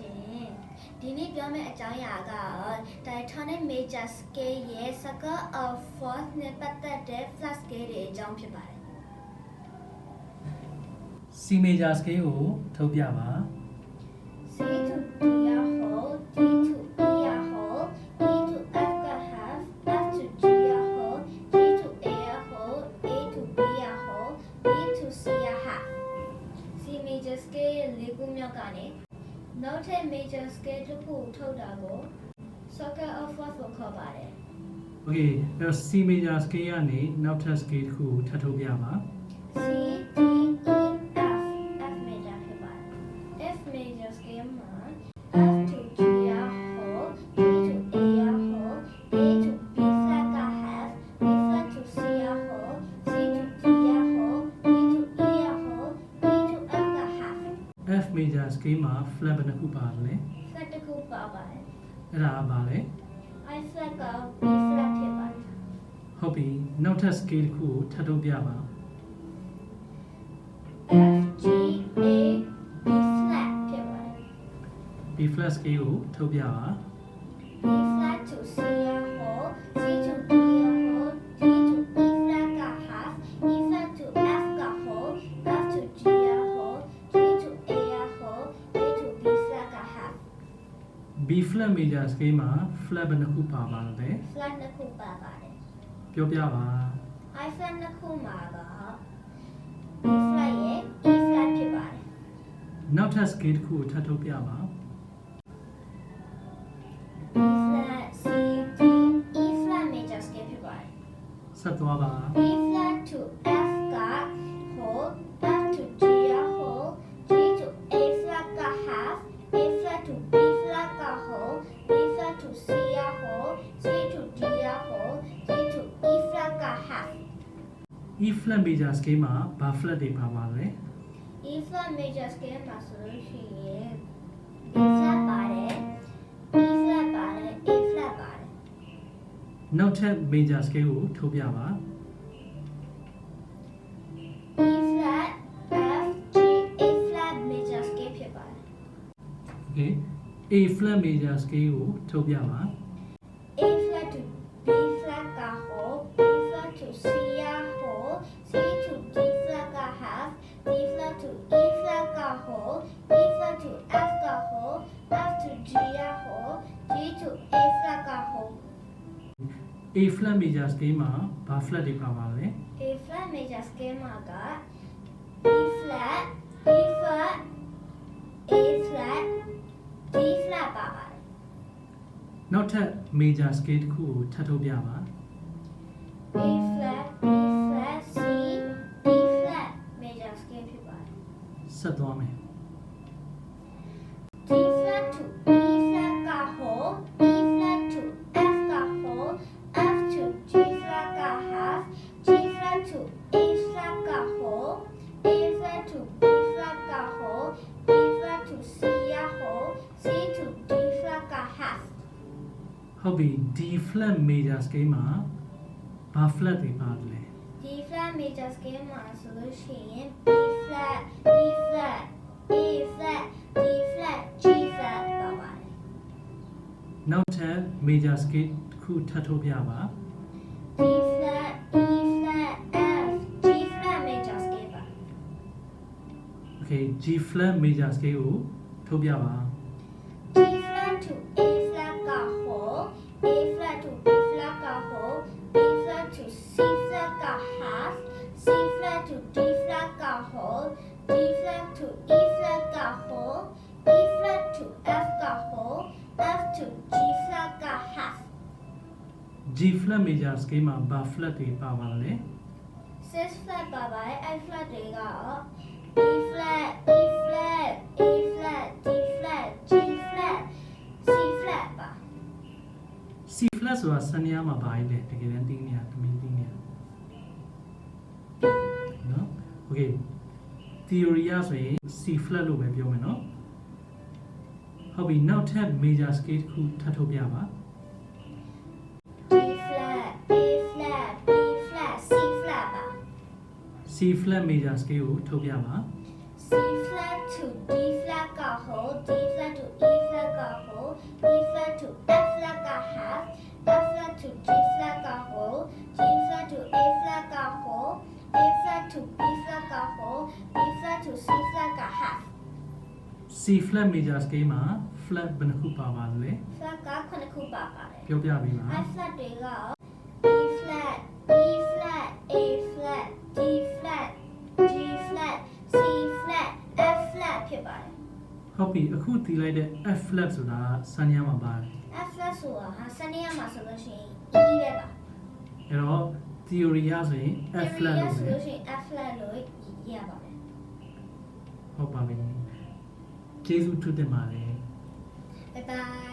ရှင်ဒီနေ့ပြောမယ့်အကြောင်းအရာကတော့ diatonic major scale ရဲ့ circle of fourth နဲ့ပတ်သက်တဲ့ flat scale တွေအကြောင်းဖြစ်ပါတယ် C major scale ကိုထုတ်ပြပါ နောက်ထပ် major scale တစ်ခုကိုထုတ်တာကို circle of fourth ကိုခေါ်ပါတယ် Okay အဲ့တော့ C major scale ကနေနောက်ထပ် scale တစ်ခုကိုထပ်ထုတ်ပြပါ C D E F F major ဖြစ်ပါတယ် F major scale မှာ major scale မှာ flat ဘယ်နှခုပါတယ်လဲ flat တစ်ခုပါပါတယ်အဲ့ဒါကပါလဲ I flat က B flat ဖြစ်ပါတယ်ဟုတ်ပြီနောက်ထပ် scale တစ်ခုကိုထပ်ထုတ်ပြပါ F G A B flat ဖြစ်ပါတယ် B flat scale ကိုထုတ်ပြပါ B flat to C ရ whole C to D B flat major scale မှာ flat ဘယ်နှခုပါပါလဲ flat နှစ်ခုပါပါတယ် ပြောပြပါ I flat နှစ်ခုမှာက B flat ရဲ့ E flat ဖြစ်ပါတယ်နောက်ထပ် scale တစ်ခုကိုထပ်ထုတ်ပြပါ B flat C D E flat major scale ဖြစ်ပါတယ်ဆက်သွားပါ B flat E flat major scale မှာဘာ flat တွေပါပါလဲ E flat major scale မှာဆိုလို့ရှိရင် B flat ပါတယ် E flat ပါတယ် A flat ပါတယ်နောက်ထပ် major scale ကိုထုတ်ပြပါ E flat F G A flat major scale ဖြစ်ပါတယ် Okay A flat major scale ကိုထုတ်ပြပါ က whole A flat major scale မှာဘာ flat တွေပါပါလဲ A flat major scale မှာက B flat B flat A flat D flat ပါပါတယ် နောက်ထပ် major scale တစ်ခုကိုထပ်ထုတ်ပြပါ B flat B flat C D flat major scale ဖြစ်ပါတယ် ဆက်သွားမယ် D flat to ဟုတ်ပြီ D flat major scale မှာဘာ flat တွေပါတယ်လဲ D flat major scale မှာဆိုလို့ရှိရင် B flat E flat A flat D flat G flat ပါပါတယ်နောက်ထပ် major scale တစ်ခုထပ်ထုတ်ပြပါ D flat E flat F G flat major scale ပါ Okay G flat major scale ကိုထုတ်ပြပါ G flat to A G flat major scale မှာဘာ flat တွေပါပါလဲ 6 flat ပါပါတယ်အဲ့ flat တွေကတော့ B flat E flat A flat D flat G flat C flat ပါ C flat ဆိုတာစနေရမှာဘာကြီးလဲတကယ်တမ်းသိနေရသမီးသိနေရနော် Okay theory ရဆိုရင် C flat လို့ပဲပြောမယ်နော်ဟုတ်ပြီနောက်ထပ် major scale တစ်ခုထပ်ထုတ်ပြပါ C flat major scale ကိုထုတ်ပြပါ C flat to D flat က whole D flat to E flat က whole E flat to F flat က half F flat to G flat က whole G flat to A flat က whole A flat to B flat က whole B flat to C flat က half. C flat major scale မှာ flat ဘယ်နှခုပါပါလဲ flat က9ခုပါပါတယ်ပြောပြပေးပါ I flat တွေက B flat B flat A ဟုတ်ပြီအခုတည်လိုက်တဲ့ F flat ဆိုတာစမ်းရမှာပါတယ် F flat ဆိုတာဟာစနေရမှာဆိုလို့ရှိရင် E ပဲပါအဲ့တော့ theory ရဆိုရင် F flat လို့ဆိုပဲလို့ရှိရင် F flat လို့ရပါတယ်ဟုတ်ပါပြီကျေးဇူးထူးတင်ပါတယ် Bye bye